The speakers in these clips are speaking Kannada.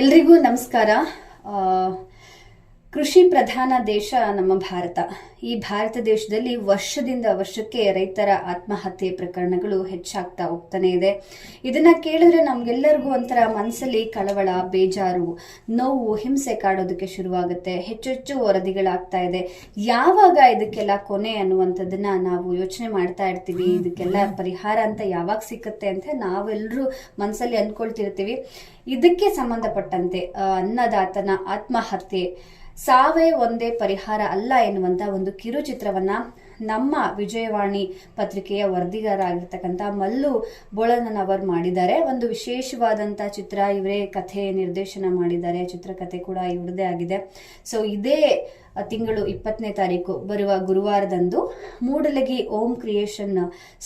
ಎಲ್ರಿಗೂ ನಮಸ್ಕಾರ. ಕೃಷಿ ಪ್ರಧಾನ ದೇಶ ನಮ್ಮ ಭಾರತ. ಈ ಭಾರತ ದೇಶದಲ್ಲಿ ವರ್ಷದಿಂದ ವರ್ಷಕ್ಕೆ ರೈತರ ಆತ್ಮಹತ್ಯೆ ಪ್ರಕರಣಗಳು ಹೆಚ್ಚಾಗ್ತಾ ಹೋಗ್ತಾನೆ ಇದೆ. ಇದನ್ನ ಕೇಳಿದ್ರೆ ನಮ್ಗೆಲ್ಲರಿಗೂ ಒಂಥರ ಮನಸ್ಸಲ್ಲಿ ಕಳವಳ, ಬೇಜಾರು, ನೋವು, ಹಿಂಸೆ ಕಾಡೋದಕ್ಕೆ ಶುರುವಾಗುತ್ತೆ. ಹೆಚ್ಚೆಚ್ಚು ವರದಿಗಳಾಗ್ತಾ ಇದೆ. ಯಾವಾಗ ಇದಕ್ಕೆಲ್ಲ ಕೊನೆ ಅನ್ನುವಂಥದ್ದನ್ನ ನಾವು ಯೋಚನೆ ಮಾಡ್ತಾ ಇರ್ತೀವಿ. ಇದಕ್ಕೆಲ್ಲ ಪರಿಹಾರ ಅಂತ ಯಾವಾಗ ಸಿಕ್ಕತ್ತೆ ಅಂತ ನಾವೆಲ್ಲರೂ ಮನಸ್ಸಲ್ಲಿ ಅಂದ್ಕೊಳ್ತಿರ್ತೀವಿ. ಇದಕ್ಕೆ ಸಂಬಂಧಪಟ್ಟಂತೆ ಅನ್ನದಾತನ ಆತ್ಮಹತ್ಯೆ ಸಾವೇ ಒಂದೇ ಪರಿಹಾರ ಅಲ್ಲ ಎನ್ನುವಂಥ ಒಂದು ಕಿರುಚಿತ್ರವನ್ನು ನಮ್ಮ ವಿಜಯವಾಣಿ ಪತ್ರಿಕೆಯ ವರದಿಗಾರಾಗಿರ್ತಕ್ಕಂಥ ಮಲ್ಲು ಬೋಳನನವರ್ ಮಾಡಿದ್ದಾರೆ. ಒಂದು ವಿಶೇಷವಾದಂತ ಚಿತ್ರ, ಇವರೇ ಕಥೆ ನಿರ್ದೇಶನ ಮಾಡಿದ್ದಾರೆ. ಚಿತ್ರಕಥೆ ಕೂಡ ಇವ್ರದೇ ಆಗಿದೆ. ಸೊ ಇದೇ ತಿಂಗಳು ಇಪ್ಪತ್ತನೇ ತಾರೀಕು ಬರುವ ಗುರುವಾರದಂದು ಮೂಡಲಗಿ ಓಂ ಕ್ರಿಯೇಷನ್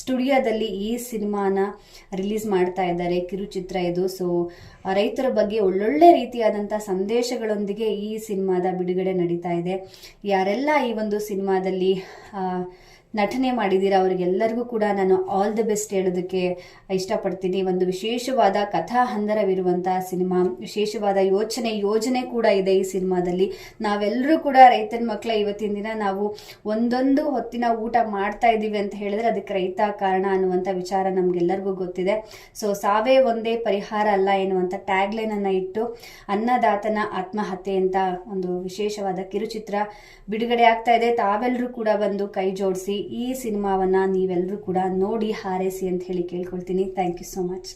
ಸ್ಟುಡಿಯೋದಲ್ಲಿ ಈ ಸಿನಿಮಾನ ರಿಲೀಸ್ ಮಾಡ್ತಾ ಇದ್ದಾರೆ. ಕಿರುಚಿತ್ರ ಇದು. ಸೊ ರೈತರ ಬಗ್ಗೆ ಒಳ್ಳೊಳ್ಳೆ ರೀತಿಯಾದಂಥ ಸಂದೇಶಗಳೊಂದಿಗೆ ಈ ಸಿನಿಮಾದ ಬಿಡುಗಡೆ ನಡೀತಾ ಇದೆ. ಯಾರೆಲ್ಲ ಈ ಒಂದು ಸಿನಿಮಾದಲ್ಲಿ ನಟನೆ ಮಾಡಿದ್ದೀರಾ ಅವರಿಗೆಲ್ಲರಿಗೂ ಕೂಡ ನಾನು ಆಲ್ ದಿ ಬೆಸ್ಟ್ ಹೇಳೋದಕ್ಕೆ ಇಷ್ಟಪಡ್ತೀನಿ. ಒಂದು ವಿಶೇಷವಾದ ಕಥಾ ಹಂದರವಿರುವಂಥ ಸಿನಿಮಾ, ವಿಶೇಷವಾದ ಯೋಚನೆ, ಯೋಜನೆ ಕೂಡ ಇದೆ ಈ ಸಿನಿಮಾದಲ್ಲಿ. ನಾವೆಲ್ಲರೂ ಕೂಡ ರೈತನ ಮಕ್ಕಳ ಇವತ್ತಿನ ದಿನ ನಾವು ಒಂದೊಂದು ಹೊತ್ತಿನ ಊಟ ಮಾಡ್ತಾ ಇದ್ದೀವಿ ಅಂತ ಹೇಳಿದ್ರೆ ಅದಕ್ಕೆ ರೈತ ಕಾರಣ ಅನ್ನುವಂಥ ವಿಚಾರ ನಮಗೆಲ್ಲರಿಗೂ ಗೊತ್ತಿದೆ. ಸೊ ಸಾವೇ ಒಂದೇ ಪರಿಹಾರ ಅಲ್ಲ ಎನ್ನುವಂಥ ಟ್ಯಾಗ್ಲೈನ್ ಅನ್ನ ಇಟ್ಟು ಅನ್ನದಾತನ ಆತ್ಮಹತ್ಯೆ ಅಂತ ಒಂದು ವಿಶೇಷವಾದ ಕಿರುಚಿತ್ರ ಬಿಡುಗಡೆ ಆಗ್ತಾ ಇದೆ. ತಾವೆಲ್ಲರೂ ಕೂಡ ಬಂದು ಕೈ ಜೋಡಿಸಿ ಈ ಸಿನಿಮಾವನ್ನ ನೀವೆಲ್ಲರೂ ಕೂಡ ನೋಡಿ ಹಾರೈಸಿ ಅಂತ ಹೇಳಿ ಕೇಳ್ಕೊಳ್ತೀನಿ. Thank you so much